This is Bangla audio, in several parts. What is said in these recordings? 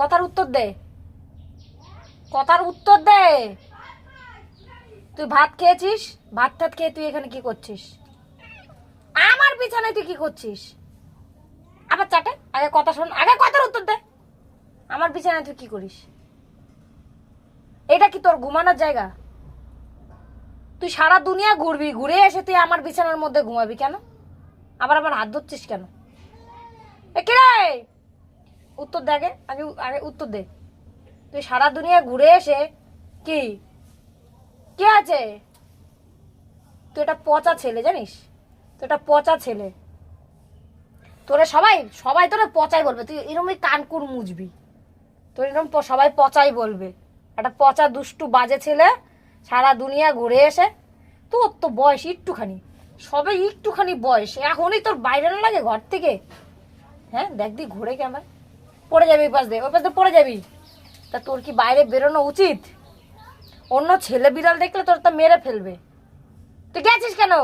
কথার উত্তর দে। কথার উত্তর দে। তুই ভাত খেয়েছিস? ভাত টাত খেয়ে তুই এখানে কি করছিস? আমার বিছানায় তুই কি করছিস? আবার চাটে, আগে কথা শোন, আগে কথার উত্তর দে। আমার বিছানায় তুই কি করিস? এটা কি তোর ঘুমানোর জায়গা? তুই সারা দুনিয়া ঘুরবি, ঘুরে এসে তুই আমার বিছানার মধ্যে ঘুমাবি কেন? আবার আবার হাত ধরছিস কেন? এ কে রে উত্তর দে আগে আগে উত্তর দে। তুই সারা দুনিয়া ঘুরে এসে কি? কে আছে? তুই এটা পচা ছেলে, জানিস? তুই এটা পচা ছেলে। তোরে সবাই সবাই তোরা পচাই বলবে। তুই এরকমই কানকুর মুজবি। তোর এরকম সবাই পচাই বলবে। একটা পচা, দুষ্টু, বাজে ছেলে সারা দুনিয়া ঘুরে এসে, তোর তো বয়স একটুখানি। সবে একটুখানি বয়স। এখনই তোর বাইরে না লাগে ঘর থেকে। হ্যাঁ দেখ দি ঘুরে কেমন। পড়ে যাবি ওই পাশ দিয়ে, ওই পাশ দিয়ে পড়ে যাবি। তা তোর কি বাইরে বেরোনো উচিত? অন্য ছেলে বিড়াল দেখলে তোর তো মেরে ফেলবে। তুই গেছিস কেন?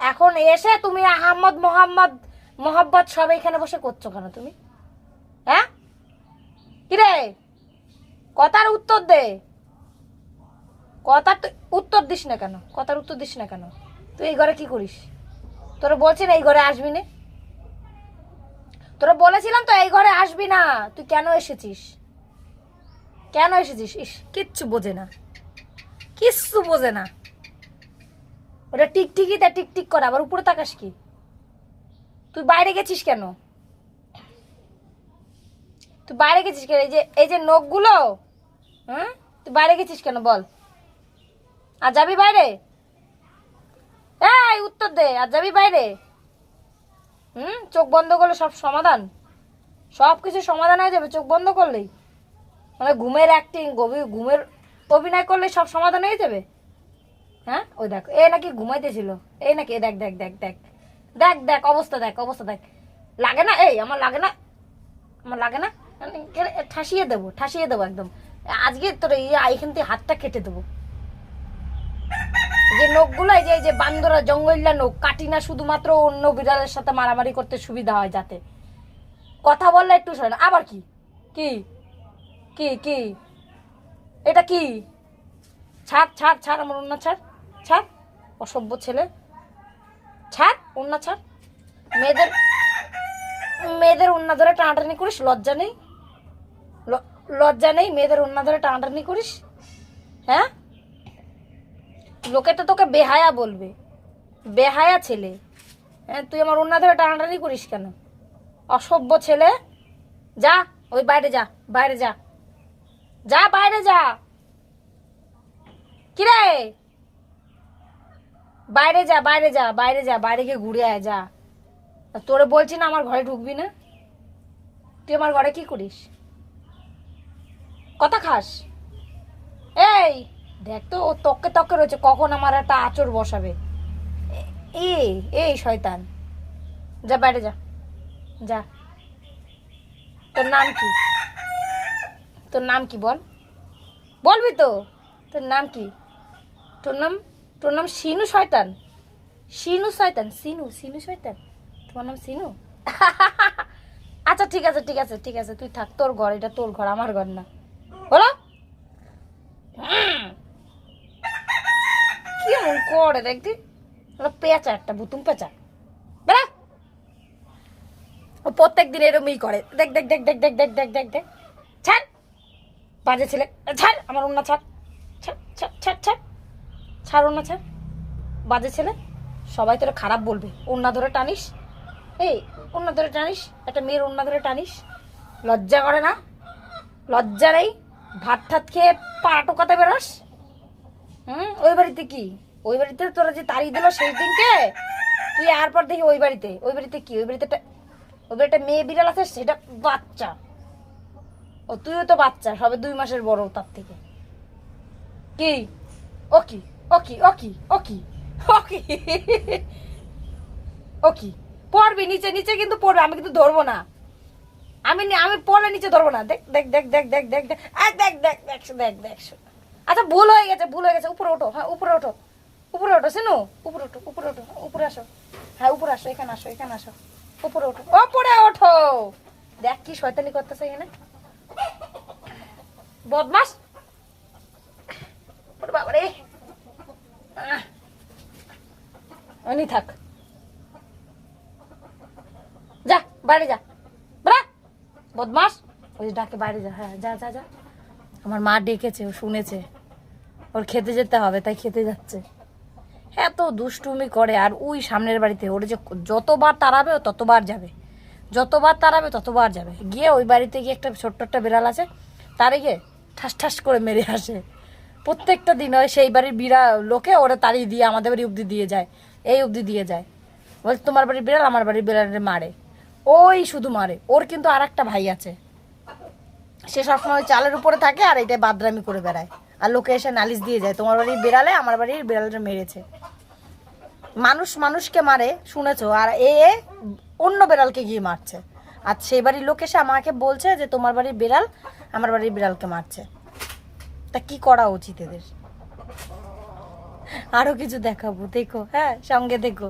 এখন এসে তুমি আহমদ মোহাম্মদ মোহাম্মদ সব এখানে বসে করছ কেন তুমি? হ্যাঁ? কিরে? কথার উত্তর দে। কথার উত্তর দিস না কেন? কথার উত্তর দিস না কেন? তুই এই ঘরে কি করিস? তোরা বলছি না এই ঘরে আসবি না? তোরা বলেছিলাম তো এই ঘরে আসবি না। তুই কেন এসেছিস? কেন এসেছিস? ইস, কিচ্ছু বোঝে না। কিচ্ছু বোঝে না। ওটা টিকটিকি তা টিকটিক করে, আবার উপরে তাকাস কি? তুই বাইরে গেছিস কেন? তুই বাইরে গেছিস কেন? এই যে এই যে নখগুলো হ্যাঁ তুই বাইরে গেছিস কেন? বল। আর যাবি বাইরে? এই, উত্তর দে, আর যাবি বাইরে? হুম? চোখ বন্ধ করলে সব সমাধান? সব কিছু সমাধান হয়ে যাবে, চোখ বন্ধ করলেই। মানে ঘুমের অ্যাক্টিং গভীর ঘুমের অভিনয় করলে সব সমাধান হয়ে যাবে? হ্যাঁ? ওই দেখ, এ নাকি ঘুমাইতেছিল। এই নাকি দেখ দেখ দেখ দেখ। দেখ দেখ, অবস্থা দেখ অবস্থা দেখ। লাগে না? এই, আমার লাগে না? আমার লাগে না? ঠাসিয়ে দেবো ঠাসিয়ে দেবো একদম। আজকে তোর এই এইখান থেকে হাতটা কেটে দেবো। যে নখগুলো এই যে যে বান্দরা জঙ্গলিয়া নখ কাটি না শুধুমাত্র অন্য বিড়ালের সাথে মারামারি করতে সুবিধা হয় যাতে। কথা বললে একটু শোনে। আবার কি? কি? কি? কি? এটা কি? ছাড় ছাড় ছাড় আমার অন্য ছাড় ছাড়। অসভ্য ছেলে। ছাড় অন্য ছাড়। মেয়েদের মেয়েদের অন্য ধরে টানাটানি করিস, লজ্জা নেই। লজ্জা নেই, মেয়েদের অন্য ধরে টানাটানি করিস। হ্যাঁ? লোকে তো তোকে বেহায়া বলবে। বেহায়া ছেলে। হ্যাঁ তুই আমার অন্য ধরে টানাটানি করিস কেন? অসভ্য ছেলে। যা, ওই বাইরে যা বাইরে যা। যা, বাইরে যা। কিরে? বাইরে যা বাইরে যা বাইরে যা, বাইরে গিয়ে ঘুরে আয়, যা। তোরে বলছি না আমার ঘরে ঢুকবি না? তুই আমার ঘরে কি করিস? কথা খাস। এই! দেখ তো, ও তককে তককে রয়েছে, কখন আমার একটা আচর বসাবে? এই এই শয়তান। যা, বাইরে যা। যা। তোর নাম কি? তোর নাম কি বল? বলবি তো? তোর নাম কি? তোর নাম তোর নাম সিনু শয়তান। সিনু শয়তান সিনু সিনু শয়তান। তোমার নাম সিনু আচ্ছা ঠিক আছে ঠিক আছে ঠিক আছে। তুই থাক, তোর ঘর, এটা তোর ঘর, আমার ঘর না বলো কি এমন করে ওটা পেঁচা একটা, বুতুম পেঁচা। বেড়া! ও প্রত্যেক দিন এরমই করে। দেখ দেখ দেখ দেখ দেখ দেখ দেখ দেখ দেখ। ছাড়! বাজে ছেলে। ছাড়! আমার অন্য ছাড়। ছাড় ছাড় ছাড় ছাড়। ছাড় অন্য ছাড়। বাজে ছেলে। সবাই তোরা খারাপ বলবে। অন্য ধরে টানিস। এই অন্য ধরে টানিস। একটা মেয়ের অন্য ধরে টানিস। লজ্জা করে না? লজ্জা নেই? ভাত ঠাত খেয়ে পা টোকাতে বেরোস? হুম? ওই বাড়িতে কি? ওই বাড়িতে তোরা যে তাড়ি দিল সেই দিনকে? তুই আর পর দেখি ওই বাড়িতে। ওই বাড়িতে কি? ওই বাড়িতে একটা- ওই বাড়িতে মেয়ে বিড়াল আছে, সেটা বাচ্চা। ও, তুইও তো বাচ্চা, সবে দুই মাসের বড় তার থেকে। কি? ও কি? ও কি? ও কি? ও কি? ও কি? ও কি? পড়বি, নিচে নিচে কিন্তু পড়বে, আমি কিন্তু ধরবো না। আমি আমি পড়লে নিচে ধরবো না। দেখ দেখ দেখ দেখ দেখ দেখ দেখ। দেখ দেখ দেখ দেখ দেখ আচ্ছা ভুল হয়ে গেছে, ভুল হয়ে গেছে। উপরে ওঠো হ্যাঁ উপরে ওঠো। উপরে ওঠো শুনো উপরে ওঠো উপরে ওঠো। উপরে আসো। হ্যাঁ উপরে আসো, এখানে আসো এখানে আসো। উপরে ওঠো। ওপরে ওঠো! দেখ কি শয়তানি করতেছে এখানে। বদমাস! বাবারে। ওনি থাক। যা বাড়ি যা। বড়া বদমাস! ওই ডাকে বাইরে যা হ্যাঁ যা যা যা। আমার মা ডেকেছে, ও শুনেছে। ওর খেতে যেতে হবে, তাই খেতে যাচ্ছে। এত দুষ্টুমি করে আর ওই সামনের বাড়িতে ওর যে যতবার তাড়াবে ও ততবার যাবে। যতবার তাড়াবে ততবার যাবে। গিয়ে ওই বাড়িতে গিয়ে একটা ছোট্ট একটা বিড়াল আছে, তারে গিয়ে ঠাস ঠাস করে মেরে আসে। প্রত্যেকটা দিন হয় সেই বাড়ির বিড়া লোকে ওরা তাড়িয়ে দিয়ে আমাদের বাড়ি অবধি দিয়ে যায়, এই অবধি দিয়ে যায়। বলছে তোমার বাড়ির বিড়াল আমার বাড়ির বিড়ালে মারে। ওই শুধু মারে। ওর কিন্তু আর একটা ভাই আছে। সে সবসময় ওই চালের উপরে থাকে আর এটাই বাদরামি করে বেড়ায়। আর লোকে এসে নালিশ দিয়ে যায়, তোমার বাড়ির বিড়ালে আমার বাড়ির বিড়ালটা মেরেছে। মানুষ মানুষকে মারে, শুনেছো? আর এ অন্য বেড়ালকে গিয়ে মারছে। আর সেই বাড়ির লোক এসে আমাকে বলছে যে, তোমার বাড়ির বেড়াল আমার বাড়ির বিড়ালকে মারছে। তা কি করা উচিত এদের? আরও কিছু দেখাবো, দেখো হ্যাঁ সঙ্গে দেখো।